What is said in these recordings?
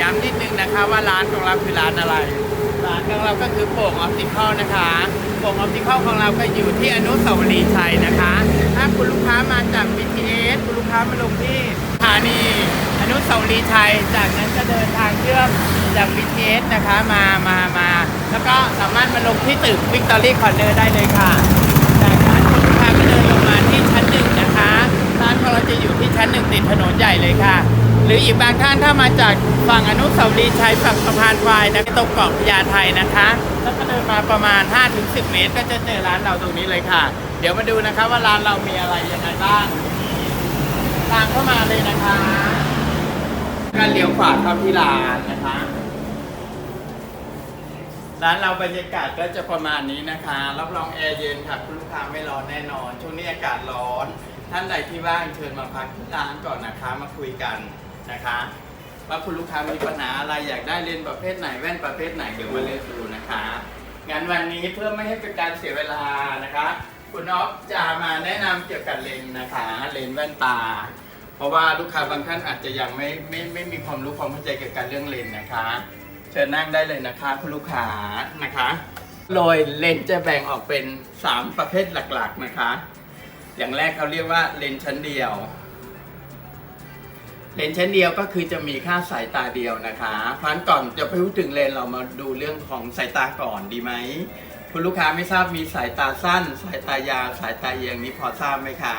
ย้ำนิดนึงนะคะว่าร้านของเราคือร้านอะไร ร้านของเราก็คือโป่งออปติคอลนะคะโป่งออปติคอลของเราก็อยู่ที่อนุสาวรีย์ชัยนะคะ ถ้าคุณลูกค้ามาจาก BTS คุณลูกค้ามาลงที่สถานีอนุสาวรีย์ชัย จากนั้นก็เดินทางเชื่อมจาก BTS นะคะมามามา แล้วก็สามารถมาลงที่ตึกวิกตอรี่คอนเนอร์ได้เลยค่ะจากนั้นคุณลูกค้าก็เดินลงมาที่ชั้นหนึ่งนะคะ ร้านของเราจะอยู่ที่ชั้นหนึ่งติดถนนใหญ่เลยค่ะ หรืออีกบางท่านถ้ามาจากฝั่งอนุสาวรีย์ชัยฝั่งสะพานควายนะตรงเกาะพญาไทนะคะ แล้วก็เดินมาประมาณ 5-10 เมตร ก็จะเจอร้านเราตรงนี้เลยค่ะ เดี๋ยวมาดูนะคะว่าร้านเรามีอะไรยังไงบ้างตามเข้ามาเลยนะคะก็เลี้ยวขวาเข้าที่ร้านนะคะ ร้านเราบรรยากาศก็จะประมาณนี้นะคะ รับรองแอร์เย็นค่ะคุณลูกค้าไม่ร้อนแน่นอน ช่วงนี้อากาศร้อน ท่านใดที่ว่างเชิญมาพักที่ร้านก่อนนะคะ มาคุยกัน นะคะว่าคุณลูกค้ามีปัญหาอะไรอยากได้เลนส์ประเภทไหนแว่นประเภทไหนเดี๋ยวมาเลือกดูนะคะงานวันนี้เพื่อไม่ให้เป็นการเสียเวลานะคะ คุณอ๊อฟจะมาแนะนำเกี่ยวกับเลนส์นะคะเลนส์แว่นตา เพราะว่าลูกค้าบางท่านอาจจะยังไม่ไม่ไม่มีความรู้ความเข้าใจเกี่ยวกับเรื่องเลนส์นะคะ เชิญนั่งได้เลยนะคะ คุณลูกค้านะคะโดยเลนส์จะแบ่งออกเป็น 3 ประเภทหลักๆนะคะ อย่างแรกเขาเรียกว่าเลนส์ชั้นเดียว เลนส์ชั้นเดียวก็คือจะมีค่าสายตาเดียวนะคะเพราะฉะนั้นก่อนจะไปพูดถึงเลนส์เรามาดูเรื่องของสายตาก่อนดีไหมคุณลูกค้าไม่ทราบมีสายตาสั้น สายตายาวสายตาเอียงนี้พอทราบไหมคะ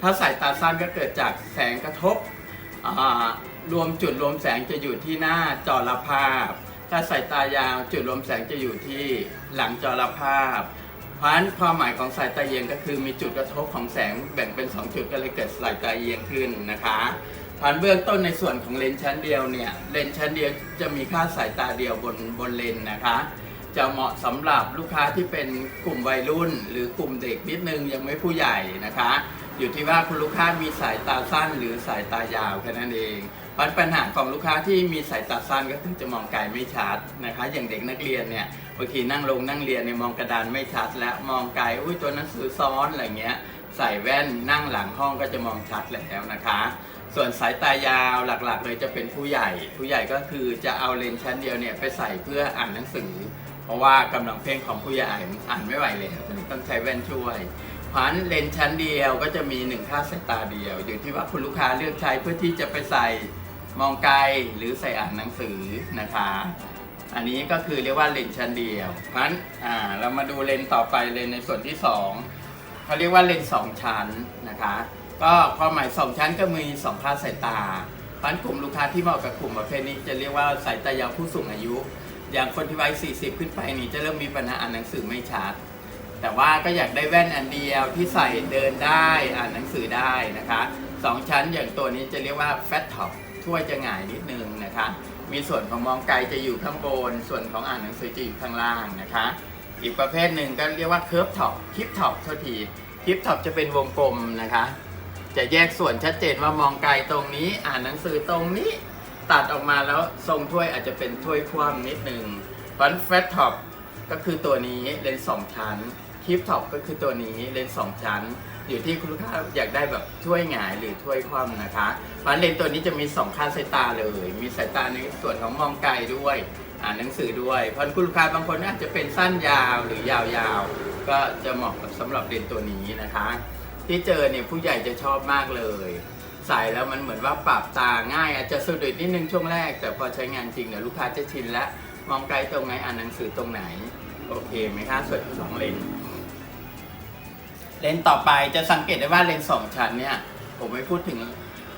ถ้าสายตาสั้นก็เกิดจากแสงกระทบรวมจุดรวมแสงจะอยู่ที่หน้าจอรับภาพ ถ้าสายตายาวจุดรวมแสงจะอยู่ที่หลังจอรับภาพ เพราะฉะนั้นความหมายของสายตาเอียงก็คือมีจุดกระทบของแสงแบ่งเป็น 2 จุดก็เลยเกิดสายตาเอียงขึ้นนะคะ ผ่านเบื้องต้นในส่วนของเลนส์ชั้นเดียวเนี่ย เลนส์ชั้นเดียวจะมีค่าสายตาเดียวบนบนเลนส์นะคะ จะเหมาะสำหรับลูกค้าที่เป็นกลุ่มวัยรุ่น หรือกลุ่มเด็กนิดนึงยังไม่ผู้ใหญ่นะคะ อยู่ที่ว่าคุณลูกค้ามีสายตาสั้นหรือสายตายาวแค่นั้นเองปัญหาของลูกค้าที่มีสายตาสั้นก็คือจะมองไกลไม่ชัดนะคะ อย่างเด็กนักเรียนเนี่ยบางทีนั่งลงนั่งเรียนเนี่ยมองกระดานไม่ชัด และมองไกลอุ้ยตัวหนังสือซ้อนอะไรเงี้ยใส่แว่นนั่งหลังห้องก็จะมองชัดแล้วนะคะ ส่วนสายตายาวหลักๆ เลยจะเป็นผู้ใหญ่ ผู้ใหญ่ก็คือจะเอาเลนส์ชั้นเดียวเนี่ยไปใส่เพื่ออ่านหนังสือ เพราะว่ากำลังเพ่งของผู้ใหญ่อ่านไม่ไหวแล้วต้องใช้แว่นช่วยเพราะนั้นเลนส์ชั้นเดียวก็จะมีหนึ่งค่าสายตาเดียว อยู่ที่ว่าคุณลูกค้าเลือกใช้เพื่อที่จะไปใส่มองไกลหรือใส่อ่านหนังสือนะคะ อันนี้ก็คือเรียกว่าเลนส์ชั้นเดียวเพราะฉะนั้นอ่าเรามาดูเลนส์ต่อไปเลนส์ในส่วนที่สองเขาเรียกว่าเลนส์สองชั้นนะคะ ก็ความหมายสองชั้นก็มีสองค่าสายตาเพราะฉะนั้นกลุ่มลูกค้าที่เหมาะกับกลุ่มประเภทนี้จะเรียกว่าสายตายาวผู้สูงอายุ อย่างคนที่วัย40 ขึ้นไปนี่จะเริ่มมีปัญหาอ่านหนังสือไม่ชัด แต่ว่าก็อยากได้แว่นอันเดียวที่ใส่เดินได้อ่านหนังสือได้นะคะสองชั้นอย่างตัวนี้จะเรียกว่าแฟตท็อปถ้วยจะหงายนิดนึงนะคะ มีส่วนของมองไกลจะอยู่ข้างบน ส่วนของอ่านหนังสือจะอยู่ข้างล่างนะคะ อีกประเภทหนึ่งก็เรียกว่าเคิร์ฟท็อปคลิปท็อปเท่าทีคลิปท็อปจะเป็นวงกลมนะคะ จะแยกส่วนชัดเจนว่ามองไกลตรงนี้ อ่านหนังสือตรงนี้ ตัดออกมาแล้วทรงถ้วยอาจจะเป็นถ้วยคว่ำนิดนึงฟันแฟตท็อปก็คือตัวนี้เลนส์สองชั้นคลิปท็อปก็คือตัวนี้เลนส์สองชั้น อยู่ที่คุณลูกค้าอยากได้แบบถ้วยหงายหรือถ้วยคว่ำนะคะเพราะเลนส์ตัวนี้จะมีสองค่าสายตาเลย มีสายตาในส่วนของมองไกลด้วยอ่านหนังสือด้วยเพราะคุณลูกค้าบางคนอาจจะเป็นสั้นยาวหรือยาวๆ ก็จะเหมาะกับสำหรับเลนส์ตัวนี้นะคะ ที่เจอเนี่ยผู้ใหญ่จะชอบมากเลย ใส่แล้วมันเหมือนว่าปรับตาง่ายอาจจะสะดุดนิดนึงช่วงแรก แต่พอใช้งานจริงเนี่ยลูกค้าจะชินแล้วมองไกลตรงไหนอ่านหนังสือตรงไหน โอเคไหมคะส่วนสองเลนเลนต่อไปจะสังเกตได้ว่าเลนสองชั้นเนี่ยผมไม่พูดถึง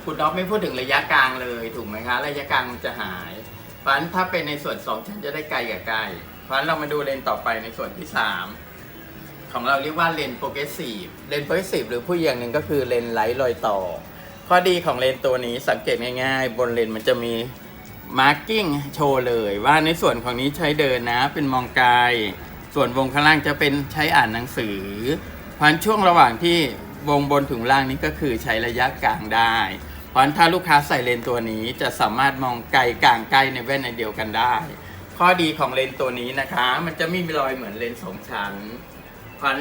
คุณน้องไม่พูดถึงระยะกลางเลยถูกไหมคะ ระยะกลางมันจะหาย เพราะฉะนั้นถ้าเป็นในส่วนสองชั้นจะได้ไกลกับไกล เพราะฉะนั้นเรามาดูเลนต่อไปในส่วนที่สาม ของเราเรียกว่าเลนโปรเกรสซีฟเลนโปรเกรสซีฟหรือผู้อย่างหนึ่งก็คือเลนไร้รอยต่อ ข้อดีของเลนตัวนี้สังเกตง่าย ๆ บนเลนมันจะมีมาร์กิ้งโชว์เลยว่าในส่วนของนี้ใช้เดินนะ เป็นมองไกลส่วนวงข้างล่างจะเป็นใช้อ่านหนังสือพันช่วงระหว่างที่วงบนถึงล่างนี้ก็คือใช้ระยะกลางได้ เพราะฉะนั้นถ้าลูกค้าใส่เลนตัวนี้จะสามารถมองไกลกลางใกล้ในแว่นในเดียวกันได้ ข้อดีของเลนตัวนี้นะคะ มันจะไม่มีรอยเหมือนเลนสองชั้น พัน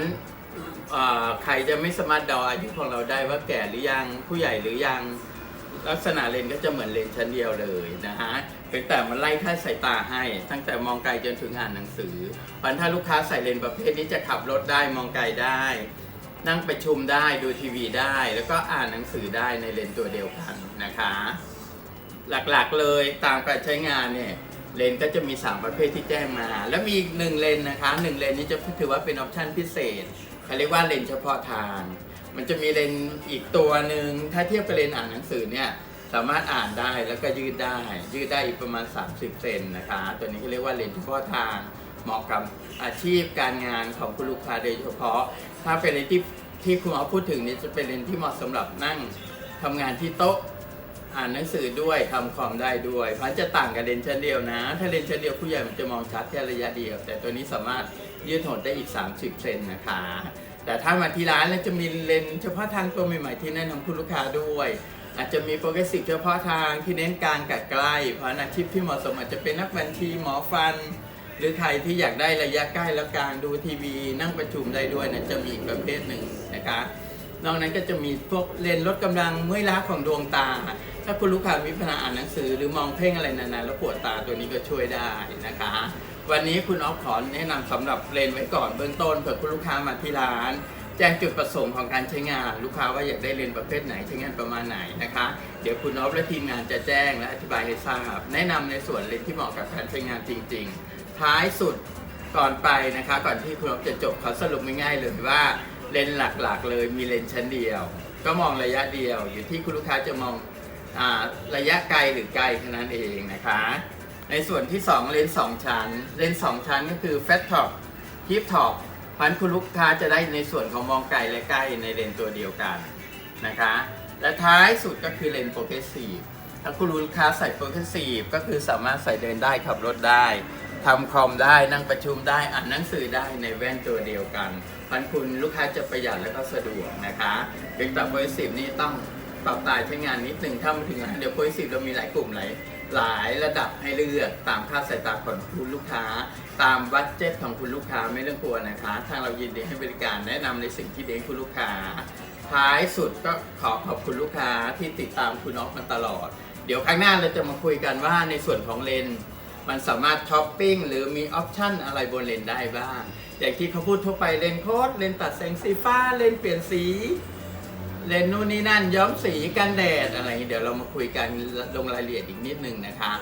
ใครจะไม่สามารถเดาอายุของเราได้ว่าแก่หรือยังผู้ใหญ่หรือยังลักษณะเลนก็จะเหมือนเลนชั้นเดียวเลยนะฮะเป็นแต่มันไล่ค่าสายตาให้ ตั้งแต่มองไกลจนถึงอ่านหนังสือพันถ้าลูกค้าใส่เลนประเภทนี้จะขับรถได้มองไกลได้ นั่งประชุมได้ดูทีวีได้ แล้วก็อ่านหนังสือได้ในเลนตัวเดียวกันนะคะ หลักๆเลยตามการใช้งานเนี่ย เลนก็จะมี 3 ประเภทที่แจ้งมา แล้วมีอีกหนึ่งเลนนะคะหนึ่งเลนนี้จะถือว่าเป็นออปชันพิเศษเขาเรียกว่าเลนเฉพาะทาง มันจะมีเลนอีกตัวหนึ่งถ้าเทียบกับเลนอ่านหนังสือเนี่ยสามารถอ่านได้แล้วก็ยืดได้ ยืดได้อีกประมาณ 30 เซนนะคะ ตัวนี้เขาเรียกว่าเลนเฉพาะทางเหมาะกับอาชีพการงานของคุณลูกค้าโดยเฉพาะ ถ้าเป็นเลนที่ที่คุณหมอพูดถึงนี่จะเป็นเลนที่เหมาะสำหรับนั่งทำงานที่โต๊ะ อ่านหนังสือด้วยทำคอมได้ด้วยเพราะจะต่างกับเลนส์ชั้นเดียวนะ ถ้าเลนส์ชั้นเดียวผู้ใหญ่มันจะมองชัดแค่ระยะเดียว แต่ตัวนี้สามารถยืดหดได้อีก 30เซนนะคะ แต่ถ้ามาที่ร้านแล้วจะมีเลนส์เฉพาะทางตัวใหม่ๆที่แนะนำคุณลูกค้าด้วย อาจจะมีโปรเกรสซีฟเฉพาะทางที่เน้นกลางกับใกล้เพราะอาชีพที่เหมาะสมอาจจะเป็นนักบัญชีหมอฟัน หรือใครที่อยากได้ระยะใกล้แล้วกลางดูทีวี นั่งประชุมได้ด้วยนะจะมีอีกประเภทหนึ่งนะคะนอกนั้นก็จะมีพวกเลนส์ลดกำลังเมื่อยล้าของดวงตา ถ้าคุณลูกค้ามีปัญหาอ่านหนังสือหรือมองเพ่งอะไรนานๆแล้วปวดตาตัวนี้ก็ช่วยได้นะคะ วันนี้คุณออฟขอแนะนำสำหรับเลนไว้ก่อนเบื้องต้นเผื่อคุณลูกค้ามาที่ร้านแจ้งจุดประสงค์ของการใช้งาน ลูกค้าว่าอยากได้เลนประเภทไหนใช้งานประมาณไหนนะคะ เดี๋ยวคุณออฟและทีมงานจะแจ้งและอธิบายให้ทราบแนะนำในส่วนเลนที่เหมาะกับการใช้งานจริง ๆ ท้ายสุดก่อนไปนะคะ ก่อนที่คุณอ๊อฟจะจบเขาสรุปง่ายๆเลยว่าเลนหลักๆ เลยมีเลนชั้นเดียว ก็มองระยะเดียว อยู่ที่คุณลูกค้าจะมอง ระยะไกลหรือไกลแค่นั้นเองนะคะ ในส่วนที่ 2 เลนส์สองชั้น เลนส์สองชั้นก็คือ Fat Top Hip Top พันคุณลูกค้าจะได้ในส่วนของมองไกลและใกล้ในเลนส์ตัวเดียวกันนะคะ และท้ายสุดก็คือเลนส์โปรเกรสซีฟถ้าคุณลูกค้าใส่โปรเกรสซีฟก็คือสามารถใส่เดินได้ขับรถได้ทำคอมได้นั่งประชุมได้อ่านหนังสือได้ในแว่นตัวเดียวกันมันคุณลูกค้าจะประหยัดและก็สะดวกนะคะเป็นแบบโปรสิบนี่ต้อง ปรับตายใช้งานนิดหนึ่งถ้ามาถึงร้านเดี๋ยวโปรสิบเรามีหลายกลุ่มหลายหลายระดับให้เลือกตามค่าสายตาของคุณลูกค้า ตามบัตเจ็ตของคุณลูกค้าไม่ต้องกลัวนะคะ ทางเรายินดีให้บริการแนะนำในสิ่งที่ดีให้คุณลูกค้า ท้ายสุดก็ขอขอบคุณลูกค้าที่ติดตามคุณออฟมาตลอด เดี๋ยวครั้งหน้าเราจะมาคุยกันว่าในส่วนของเลนส์มันสามารถช้อปปิ้งหรือมีออปชั่นอะไรบนเลนได้บ้าง อย่างที่เขาพูดทั่วไปเลนโค้ดเลนตัดแสงสีฟ้าเลนเปลี่ยนสี เลนนู่นนี่นั่นย้อมสีกันแดดอะไรอย่างนี้เดี๋ยวเรามาคุยกันลงรายละเอียดอีกนิดนึงนะคะ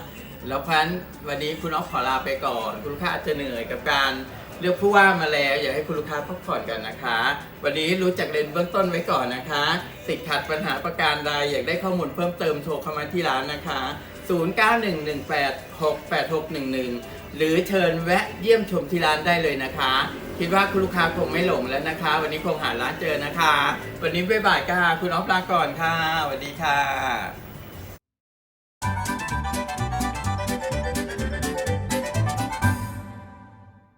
แล้วพันวันนี้คุณอ๊อฟขอลาไปก่อน คุณลูกค้าอาจจะเหนื่อยกับการเลือกผู้ว่ามาแล้ว อยากให้คุณลูกค้าพักผ่อนกันนะคะ วันนี้รู้จักเลนเบื้องต้นไว้ก่อนนะคะติดขัดปัญหาประการใดอยากได้ข้อมูลเพิ่มเติมโทรเข้ามาที่ร้านนะคะ 0911868611 หรือเชิญแวะเยี่ยมชมที่ร้านได้เลยนะคะ คิดว่าคุณลูกค้าคงไม่หลงแล้วนะคะ วันนี้คงหาร้านเจอนะคะ วันนี้บ๊ายบายค่ะ คุณออฟลาก่อนค่ะสวัสดีค่ะ